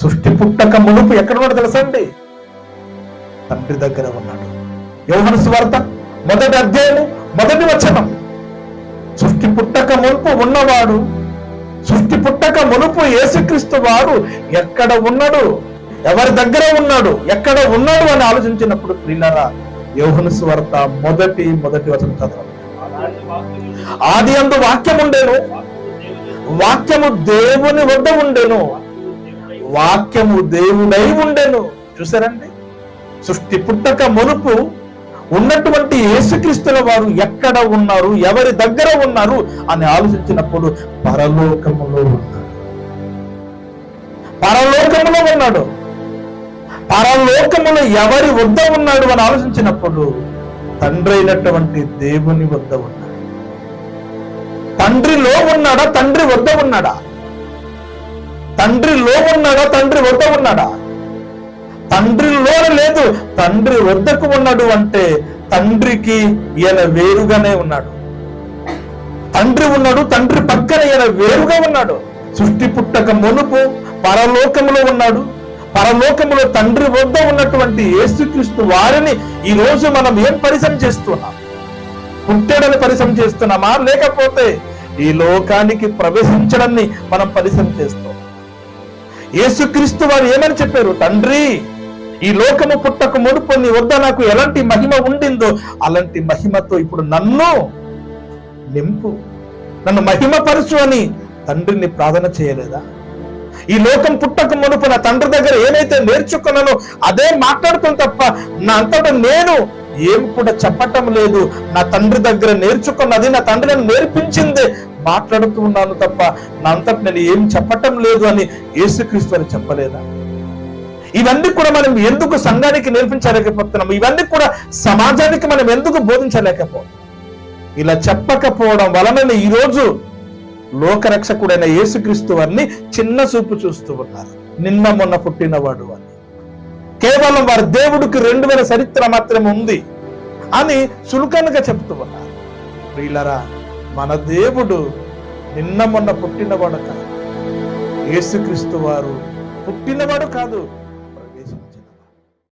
సృష్టి పుట్టక మునుపు ఎక్కడ ఉన్నాడు తండ్రి దగ్గర ఉన్నాడు. యోహన సువార్త మొదటి అధ్యాయము మొదటి వచనం. సృష్టి పుట్టక మునుపు ఉన్నవాడు సృష్టి పుట్టక మునుపు యేసుక్రీస్తు వారు ఎక్కడ ఉన్నాడు? ఎవరి దగ్గర ఉన్నాడు? ఎక్కడ ఉన్నాడు అని ఆలోచించినప్పుడు ప్రిల్లరా యోహన సువార్త మొదటి మొదటి వచనం చదవండి. ఆది అందు వాక్యం ఉండేను వాక్యము దేవుని వద్ద ఉండేను. వాక్యము దేవుడై ఉండెను. చూసారండి సృష్టి పుట్టక మునుపు ఉన్నటువంటి యేసుక్రీస్తుల వారు ఎక్కడ ఉన్నారు? ఎవరి దగ్గర ఉన్నారు? అని ఆలోచించినప్పుడు పరలోకములో ఉన్నాడు. పరలోకములో ఉన్నాడు. పరలోకములో ఎవరి వద్ద ఉన్నాడు అని ఆలోచించినప్పుడు తండ్రి అయినటువంటి దేవుని వద్ద ఉన్నాడు. తండ్రిలో ఉన్నాడా? తండ్రి వద్ద ఉన్నాడా? తండ్రి ఉన్నాడా? తండ్రి వద్ద ఉన్నాడా? తండ్రిలో లేదు. తండ్రి వద్దకు ఉన్నాడు అంటే తండ్రికి ఈయన వేరుగానే ఉన్నాడు. తండ్రి ఉన్నాడు తండ్రి పక్కన ఈయన వేరుగా ఉన్నాడు. సృష్టి పుట్టక మునుపు పరలోకములో ఉన్నాడు. పరలోకములో తండ్రి వద్ద ఉన్నటువంటి యేసుక్రీస్తు వారిని ఈ రోజు మనం ఏం పరిశ్రమ చేస్తున్నాం? పుట్టాడని పరిశ్రమ చేస్తున్నామా? లేకపోతే ఈ లోకానికి ప్రవేశించడాన్ని మనం పరిశ్రమ చేస్తున్నాం? యేసుక్రీస్తు వారు ఏమని చెప్పారు? తండ్రి ఈ లోకము పుట్టక మునుపు నీ వద్ద నాకు ఎలాంటి మహిమ ఉండిందో అలాంటి మహిమతో ఇప్పుడు నన్ను నింపు. నన్ను మహిమపరచు అని తండ్రిని ప్రార్థన చేయలేదా? ఈ లోకం పుట్టక మునుపు నా తండ్రి దగ్గర ఏమైతే నేర్చుకున్నానో అదే మాట్లాడుతాను తప్ప నా అంతటా నేను ఏమి కూడా చెప్పటం లేదు. నా తండ్రి దగ్గర నేర్చుకున్నది నా తండ్రి నన్ను నేర్పించిందే మాట్లాడుతూ ఉన్నాను తప్ప నా నేను ఏం చెప్పటం లేదు అని యేసుక్రీస్తు అని చెప్పలేదా? ఇవన్నీ కూడా మనం ఎందుకు సంఘానికి నేర్పించలేకపోతున్నాం? ఇవన్నీ కూడా సమాజానికి మనం ఎందుకు బోధించలేకపోతున్నాం? ఇలా చెప్పకపోవడం వలన ఈరోజు లోకరక్షకుడైన యేసుక్రీస్తు వారిని చిన్న చూపు చూస్తూ ఉన్నారు. నిన్న మొన్న పుట్టినవాడు అని కేవలం వారి దేవుడికి రెండు వేల చరిత్ర మాత్రమే ఉంది అని చులకనగా చెప్తూ ఉన్నారు. ప్రియులరా మన దేవుడు నిన్న మొన్న పుట్టినవాడు కాదు. యేసుక్రీస్తు వారు పుట్టినవాడు కాదు.